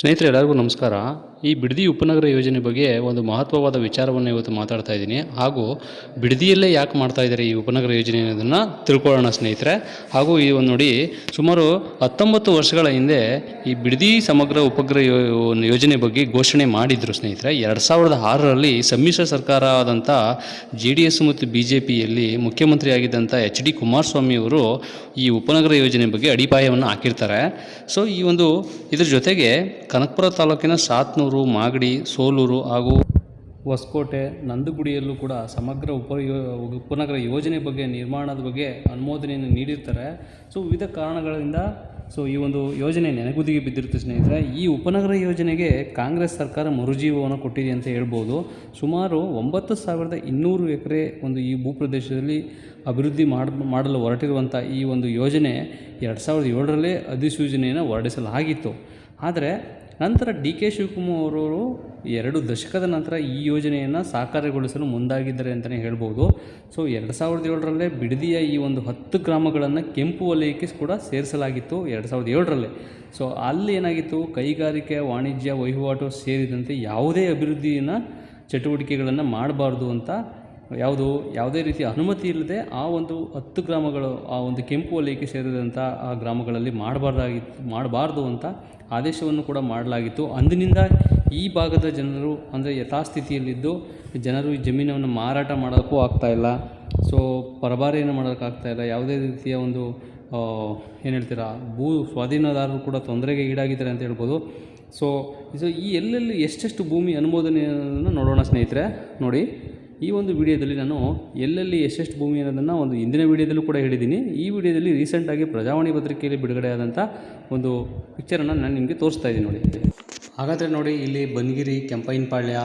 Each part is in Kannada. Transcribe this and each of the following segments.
ಸ್ನೇಹಿತರೆ ಎಲ್ಲರಿಗೂ ನಮಸ್ಕಾರ. ಈ ಬಿಡದಿ ಉಪನಗರ ಯೋಜನೆ ಬಗ್ಗೆ ಒಂದು ಮಹತ್ವವಾದ ವಿಚಾರವನ್ನು ಇವತ್ತು ಮಾತಾಡ್ತಾ ಇದ್ದೀನಿ. ಹಾಗೂ ಬಿಡದಿಯಲ್ಲೇ ಯಾಕೆ ಮಾಡ್ತಾ ಇದ್ದಾರೆ ಈ ಉಪನಗರ ಯೋಜನೆ ಅನ್ನೋದನ್ನು ತಿಳ್ಕೊಳ್ಳೋಣ ಸ್ನೇಹಿತರೆ. ಹಾಗೂ ಈ ಒಂದು ನೋಡಿ, ಸುಮಾರು ಹತ್ತೊಂಬತ್ತು ವರ್ಷಗಳ ಹಿಂದೆ ಈ ಬಿಡದಿ ಸಮಗ್ರ ಉಪಗ್ರಹ ಯೋಜನೆ ಬಗ್ಗೆ ಘೋಷಣೆ ಮಾಡಿದ್ರು ಸ್ನೇಹಿತರೆ. ಎರಡು ಸಾವಿರದ ಆರರಲ್ಲಿ ಸಮ್ಮಿಶ್ರ ಸರ್ಕಾರ ಆದಂಥ ಜೆ ಡಿ ಎಸ್ ಮತ್ತು ಬಿ ಜೆ ಪಿಯಲ್ಲಿ ಮುಖ್ಯಮಂತ್ರಿಯಾಗಿದ್ದಂಥ ಎಚ್ ಡಿ ಕುಮಾರಸ್ವಾಮಿ ಅವರು ಈ ಉಪನಗರ ಯೋಜನೆ ಬಗ್ಗೆ ಅಡಿಪಾಯವನ್ನು ಹಾಕಿರ್ತಾರೆ. ಸೊ, ಈ ಒಂದು ಇದ್ರ ಜೊತೆಗೆ ಕನಕಪುರ ತಾಲೂಕಿನ ಸಾತ್ನೂರು ಮಾಗಡಿ, ಸೋಲೂರು ಹಾಗೂ ಹೊಸಕೋಟೆ, ನಂದಗುಡಿಯಲ್ಲೂ ಕೂಡ ಸಮಗ್ರ ಉಪ ಉಪನಗರ ಯೋಜನೆ ಬಗ್ಗೆ ನಿರ್ಮಾಣದ ಬಗ್ಗೆ ಅನುಮೋದನೆಯನ್ನು ನೀಡಿರ್ತಾರೆ. ಸೊ, ವಿವಿಧ ಕಾರಣಗಳಿಂದ ಸೊ, ಈ ಒಂದು ಯೋಜನೆ ನೆನೆಗುದಿಗೆ ಬಿದ್ದಿರುತ್ತೆ ಸ್ನೇಹಿತರೆ. ಈ ಉಪನಗರ ಯೋಜನೆಗೆ ಕಾಂಗ್ರೆಸ್ ಸರ್ಕಾರ ಮರುಜೀವವನ್ನು ಕೊಟ್ಟಿದೆ ಅಂತ ಹೇಳ್ಬೋದು. ಸುಮಾರು ಒಂಬತ್ತು ಸಾವಿರದ ಇನ್ನೂರು ಎಕರೆ ಒಂದು ಈ ಭೂಪ್ರದೇಶದಲ್ಲಿ ಅಭಿವೃದ್ಧಿ ಮಾಡ, ಮಾಡಲು ಹೊರಟಿರುವಂಥ ಈ ಒಂದು ಯೋಜನೆ ಎರಡು ಸಾವಿರದ ಏಳರಲ್ಲೇ ಅಧಿಸೂಚನೆಯನ್ನು ಹೊರಡಿಸಲಾಗಿತ್ತು. ಆದರೆ ನಂತರ ಡಿ ಕೆ ಶಿವಕುಮಾರ್ ಅವರು ಎರಡು ದಶಕದ ನಂತರ ಈ ಯೋಜನೆಯನ್ನು ಸಾಕಾರಗೊಳಿಸಲು ಮುಂದಾಗಿದ್ದಾರೆ ಅಂತಲೇ ಹೇಳ್ಬೋದು. ಸೊ ಎರಡು ಸಾವಿರದ ಏಳರಲ್ಲೇ ಬಿಡದಿಯ ಈ ಒಂದು ಹತ್ತು ಗ್ರಾಮಗಳನ್ನು ಕೆಂಪು ವಲಯಕ್ಕೆ ಕೂಡ ಸೇರಿಸಲಾಗಿತ್ತು ಎರಡು ಸಾವಿರದ ಏಳರಲ್ಲೇ. ಸೊ ಅಲ್ಲಿ ಏನಾಗಿತ್ತು? ಕೈಗಾರಿಕೆ, ವಾಣಿಜ್ಯ, ವಹಿವಾಟು ಸೇರಿದಂತೆ ಯಾವುದೇ ಅಭಿವೃದ್ಧಿಯನ್ನು, ಚಟುವಟಿಕೆಗಳನ್ನು ಮಾಡಬಾರ್ದು ಅಂತ ಯಾವುದು ಯಾವುದೇ ರೀತಿಯ ಅನುಮತಿ ಇಲ್ಲದೆ ಆ ಒಂದು ಹತ್ತು ಗ್ರಾಮಗಳು, ಆ ಒಂದು ಕೆಂಪು ವಲಯಕ್ಕೆ ಸೇರಿದಂಥ ಆ ಗ್ರಾಮಗಳಲ್ಲಿ ಮಾಡಬಾರ್ದಾಗಿತ್ತು ಮಾಡಬಾರ್ದು ಅಂತ ಆದೇಶವನ್ನು ಕೂಡ ಮಾಡಲಾಗಿತ್ತು. ಅಂದಿನಿಂದ ಈ ಭಾಗದ ಜನರು ಅಂದರೆ ಯಥಾಸ್ಥಿತಿಯಲ್ಲಿದ್ದು ಜನರು ಈ ಜಮೀನನ್ನು ಮಾರಾಟ ಮಾಡೋಕ್ಕೂ ಆಗ್ತಾಯಿಲ್ಲ ಸೊ, ಪರಭಾರೆಯನ್ನು ಮಾಡೋಕ್ಕಾಗ್ತಾ ಇಲ್ಲ. ಯಾವುದೇ ರೀತಿಯ ಒಂದು ಏನು ಹೇಳ್ತೀರಾ, ಭೂ ಸ್ವಾಧೀನದಾರರು ಕೂಡ ತೊಂದರೆಗೆ ಈಡಾಗಿದ್ದಾರೆ ಅಂತ ಹೇಳ್ಬೋದು. ಸೊ ಸೊ, ಈ ಎಲ್ಲೆಲ್ಲಿ ಎಷ್ಟೆಷ್ಟು ಭೂಮಿ ಅನುಮೋದನೆಯನ್ನು ನೋಡೋಣ ಸ್ನೇಹಿತರೆ, ನೋಡಿ. ಈ ಒಂದು ವಿಡಿಯೋದಲ್ಲಿ ನಾನು ಎಲ್ಲೆಲ್ಲಿ ಎಷ್ಟೆಷ್ಟು ಭೂಮಿ ಅನ್ನೋದನ್ನು ಒಂದು ಹಿಂದಿನ ವಿಡಿಯೋದಲ್ಲೂ ಕೂಡ ಹೇಳಿದ್ದೀನಿ. ಈ ವಿಡಿಯೋದಲ್ಲಿ ರೀಸೆಂಟಾಗಿ ಪ್ರಜಾವಾಣಿ ಪತ್ರಿಕೆಯಲ್ಲಿ ಬಿಡುಗಡೆಯಾದಂಥ ಒಂದು ಪಿಕ್ಚರನ್ನು ನಾನು ನಿಮಗೆ ತೋರಿಸ್ತಾ ಇದ್ದೀನಿ ನೋಡಿ. ಹಾಗಾದರೆ ನೋಡಿ, ಇಲ್ಲಿ ಬನ್ಗಿರಿ, ಕೆಂಪೈನಪಾಳ್ಯ,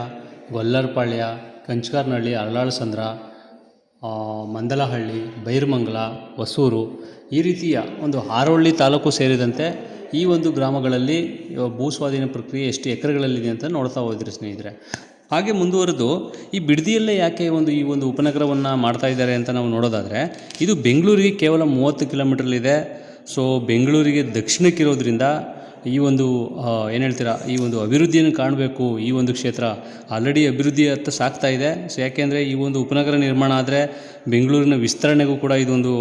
ಗೊಲ್ಲರಪಾಳ್ಯ ಕಂಚ್ಕಾರ್ನಹಳ್ಳಿ ಅರಳಾಳಸಂದ್ರ ಮಂದಲಹಳ್ಳಿ, ಬೈರಮಂಗಲ, ಹೊಸೂರು ಈ ರೀತಿಯ ಒಂದು ಹಾರೋಳ್ಳಿ ತಾಲೂಕು ಸೇರಿದಂತೆ ಈ ಒಂದು ಗ್ರಾಮಗಳಲ್ಲಿ ಭೂಸ್ವಾಧೀನ ಪ್ರಕ್ರಿಯೆ ಎಷ್ಟು ಎಕರೆಗಳಲ್ಲಿದೆ ಅಂತ ನೋಡ್ತಾ ಹೋದ್ರಿ ಸ್ನೇಹಿತರೆ. ಹಾಗೆ ಮುಂದುವರೆದು ಈ ಬಿಡದಿಯಲ್ಲೇ ಯಾಕೆ ಒಂದು ಈ ಒಂದು ಉಪನಗರವನ್ನು ಮಾಡ್ತಾ ಇದ್ದಾರೆ ಅಂತ ನಾವು ನೋಡೋದಾದರೆ, ಇದು ಬೆಂಗಳೂರಿಗೆ ಕೇವಲ ಮೂವತ್ತು ಕಿಲೋಮೀಟ್ರಲ್ಲಿದೆ ಸೊ ಬೆಂಗಳೂರಿಗೆ ದಕ್ಷಿಣಕ್ಕಿರೋದ್ರಿಂದ ಈ ಒಂದು ಏನು ಹೇಳ್ತೀರಾ, ಈ ಒಂದು ಅಭಿವೃದ್ಧಿಯನ್ನು ಕಾಣಬೇಕು ಈ ಒಂದು ಕ್ಷೇತ್ರ. ಆಲ್ರೆಡಿ ಅಭಿವೃದ್ಧಿ ಹತ್ತ ಸಾಗ್ತಾ ಇದೆ. ಸೊ ಯಾಕೆಂದರೆ ಈ ಒಂದು ಉಪನಗರ ನಿರ್ಮಾಣ ಆದರೆ ಬೆಂಗಳೂರಿನ ವಿಸ್ತರಣೆಗೂ ಕೂಡ ಇದೊಂದು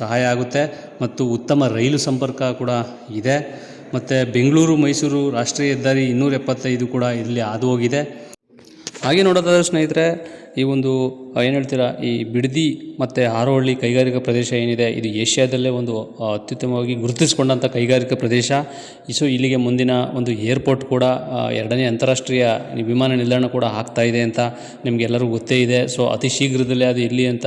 ಸಹಾಯ ಆಗುತ್ತೆ. ಮತ್ತು ಉತ್ತಮ ರೈಲು ಸಂಪರ್ಕ ಕೂಡ ಇದೆ. ಮತ್ತು ಬೆಂಗಳೂರು ಮೈಸೂರು ರಾಷ್ಟ್ರೀಯ ಹೆದ್ದಾರಿ ಇನ್ನೂರ ಎಪ್ಪತ್ತೈದು ಕೂಡ ಇಲ್ಲಿ ಹಾದು ಹೋಗಿದೆ. ಹಾಗೆ ನೋಡೋದಾದ್ರೆ ಸ್ನೇಹಿತರೆ ಈ ಒಂದು ಏನು ಹೇಳ್ತೀರಾ, ಈ ಬಿಡದಿ ಮತ್ತು ಹಾರೋಹಳ್ಳಿ ಕೈಗಾರಿಕಾ ಪ್ರದೇಶ ಏನಿದೆ, ಇದು ಏಷ್ಯಾದಲ್ಲೇ ಒಂದು ಅತ್ಯುತ್ತಮವಾಗಿ ಗುರುತಿಸಿಕೊಂಡಂಥ ಕೈಗಾರಿಕಾ ಪ್ರದೇಶ. ಸೊ, ಇಲ್ಲಿಗೆ ಮುಂದಿನ ಒಂದು ಏರ್ಪೋರ್ಟ್ ಕೂಡ ಎರಡನೇ ಅಂತಾರಾಷ್ಟ್ರೀಯ ವಿಮಾನ ನಿಲ್ದಾಣ ಕೂಡ ಆಗ್ತಾ ಇದೆ ಅಂತ ನಿಮಗೆಲ್ಲರಿಗೂ ಗೊತ್ತೇ ಇದೆ. ಸೊ, ಅತಿ ಶೀಘ್ರದಲ್ಲೇ ಅದು ಇಲ್ಲಿ ಅಂತ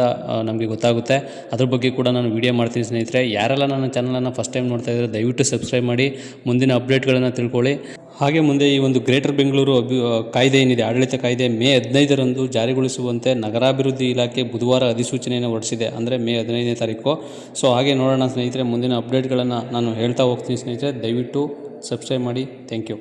ನಮಗೆ ಗೊತ್ತಾಗುತ್ತೆ. ಅದ್ರ ಬಗ್ಗೆ ಕೂಡ ನಾನು ವಿಡಿಯೋ ಮಾಡ್ತೀನಿ ಸ್ನೇಹಿತರೆ. ಯಾರೆಲ್ಲ ನನ್ನ ಚಾನಲನ್ನು ಫಸ್ಟ್ ಟೈಮ್ ನೋಡ್ತಾ ಇದ್ದಾರೆ ದಯವಿಟ್ಟು ಸಬ್ಸ್ಕ್ರೈಬ್ ಮಾಡಿ. ಮುಂದಿನ ಅಪ್ಡೇಟ್ಗಳನ್ನು ತಿಳ್ಕೊಳ್ಳಿ. ಹಾಗೆ ಮುಂದೆ ಈ ಒಂದು ಗ್ರೇಟರ್ ಬೆಂಗಳೂರು ಅಭಿ ಕಾಯ್ದೆ ಏನಿದೆ, ಆಡಳಿತ ಕಾಯ್ದೆ ಮೇ ಹದಿನೈದರಂದು ಜಾರಿಗೊಳಿಸುವಂತೆ ನಗರಾಭಿವೃದ್ಧಿ ಇಲಾಖೆ ಬುಧವಾರ ಅಧಿಸೂಚನೆಯನ್ನು ಹೊರಡಿಸಿದೆ. ಅಂದರೆ ಮೇ ಹದಿನೈದನೇ ತಾರೀಕು. ಸೊ ಹಾಗೆ ನೋಡೋಣ ಸ್ನೇಹಿತರೆ, ಮುಂದಿನ ಅಪ್ಡೇಟ್ಗಳನ್ನು ನಾನು ಹೇಳ್ತಾ ಹೋಗ್ತೀನಿ ಸ್ನೇಹಿತರೆ. ದಯವಿಟ್ಟು ಸಬ್ಸ್ಕ್ರೈಬ್ ಮಾಡಿ. Thank you